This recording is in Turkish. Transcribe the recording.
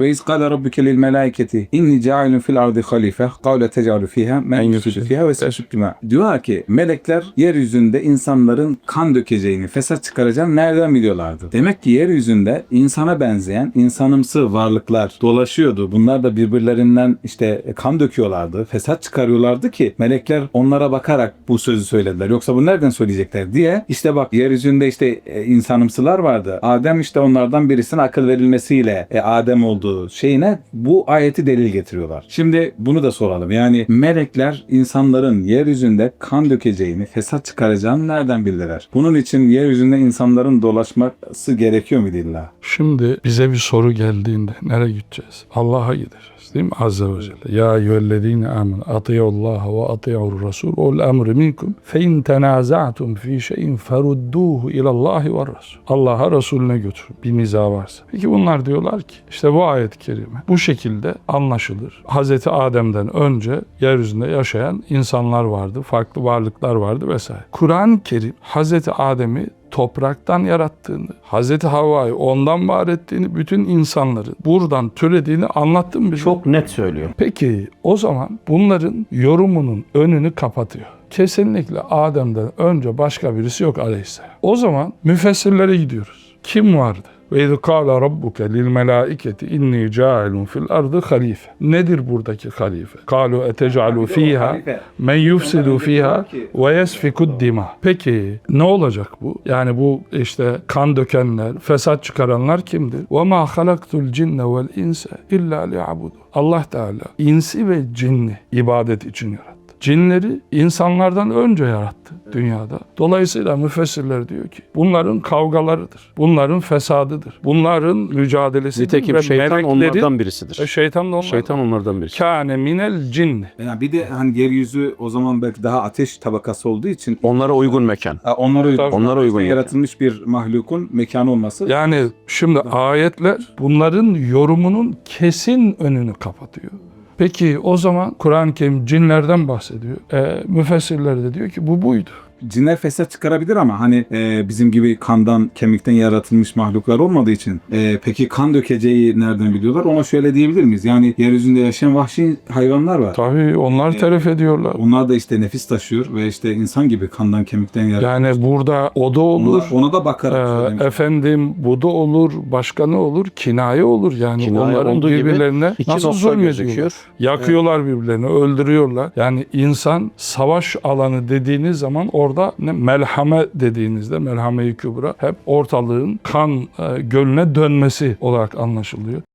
Ve iz kâle rabbuke lil melâiketi inni câilun fil ardı halife kâle tecâlu fîhâ men yufsidu fîhâ ve sefsüddimâ. Diyorlar ki melekler yeryüzünde insanların kan dökeceğini, fesat çıkaracağını nereden biliyorlardı? Demek ki yeryüzünde insana benzeyen insanımsı varlıklar dolaşıyordu. Bunlar da birbirlerinden işte kan döküyorlardı, fesat çıkarıyorlardı ki melekler onlara bakarak bu sözü söylediler. Yoksa bu nereden söyleyecekler diye işte bak yeryüzünde işte e, insanımsılar vardı. Adem işte onlardan birisine akıl verilmesiyle e, Adem olduğu şeyine bu ayeti delil getiriyorlar. Şimdi bunu da soralım. Yani melekler insanların yeryüzünde kan dökeceğini, fesat çıkaracağını nereden bildiler? Bunun için yeryüzünde insanların dolaşması gerekiyor muydu illa? Şimdi bize bir soru geldiğinde nereye gideceğiz? Allah'a gideceğiz değil mi? Azze ve Celle. Ya eyyühellezine amenu atiyallaha ve atiyur rasul ol emri minkum fe in tenaza'tum fi şeyin ferudduhu ilallahi ve rasul. Allah'a Resulüne götürün bir niza varsa. Peki bunlar diyorlar ki işte bu ayet-i kerime bu şekilde anlaşılır. Hazreti Adem'den önce yeryüzünde yaşayan insanlar vardı, farklı varlıklar vardı vesaire. Kur'an-ı Kerim Hazreti Adem'i topraktan yarattığını, Hazreti Havva'yı ondan var ettiğini, bütün insanların buradan türediğini anlattım bize? Çok net söylüyor. Peki o zaman bunların yorumunun önünü kapatıyor. Kesinlikle Adem'den önce başka birisi yok aleyhisselam. O zaman müfessirlere gidiyoruz. Kim vardı? Ve iz kâle rabbuke lil melâiketi inni câilun fil ardı halife. Nedir buradaki halife? Kâlu etec'alu fîhâ men yufsidu fiha ve yesfikud dima. Peki ne olacak bu? Yani bu işte kan dökenler, fesat çıkaranlar kimdir? Ve ma halaktul cinne vel insa illa liya'budu. Allah Teala insi ve cinni ibadet için yarattı. Cinleri insanlardan önce yarattı dünyada. Dolayısıyla müfessirler diyor ki bunların kavgalarıdır. Bunların fesadıdır. Bunların mücadelesidir. Nitekim ve şeytan onlardan E, birisidir. şeytan da onlardan. Şeytan onlardan birisi. Kâne minel cinni. Yani bir de hani yeryüzü o zaman belki daha ateş tabakası olduğu için Onlara uygun mekan. Ha, onlara uygun, Tabii. Onlara uygun yaratılmış bir mahlukun mekanı olması. Yani şimdi ayetler bunların yorumunun kesin önünü kapatıyor. Peki o zaman Kur'an-ı Kerim cinlerden bahsediyor. E, müfessirler de diyor ki bu buydu. Cinler fesat çıkarabilir ama hani e, bizim gibi kandan, kemikten yaratılmış mahluklar olmadığı için e, peki kan dökeceği nereden biliyorlar? Ona şöyle diyebilir miyiz? Yani yeryüzünde yaşayan vahşi hayvanlar var. Tabii onlar telef ediyorlar. Onlar da işte nefis taşıyor ve işte insan gibi kandan, kemikten yaratılmış. Yani burada o da olur. Ona, ona da bakarak e, efendim bu da olur, başka ne olur? Kinaye olur. Yani Kinaye onların olduğu gibi birbirlerine İki nasıl gözüküyor. Yakıyorlar birbirlerini, öldürüyorlar. Yani insan savaş alanı dediğiniz zaman orada ne melhame dediğinizde melhame-i kübra hep ortalığın kan e, gölüne dönmesi olarak anlaşılıyor.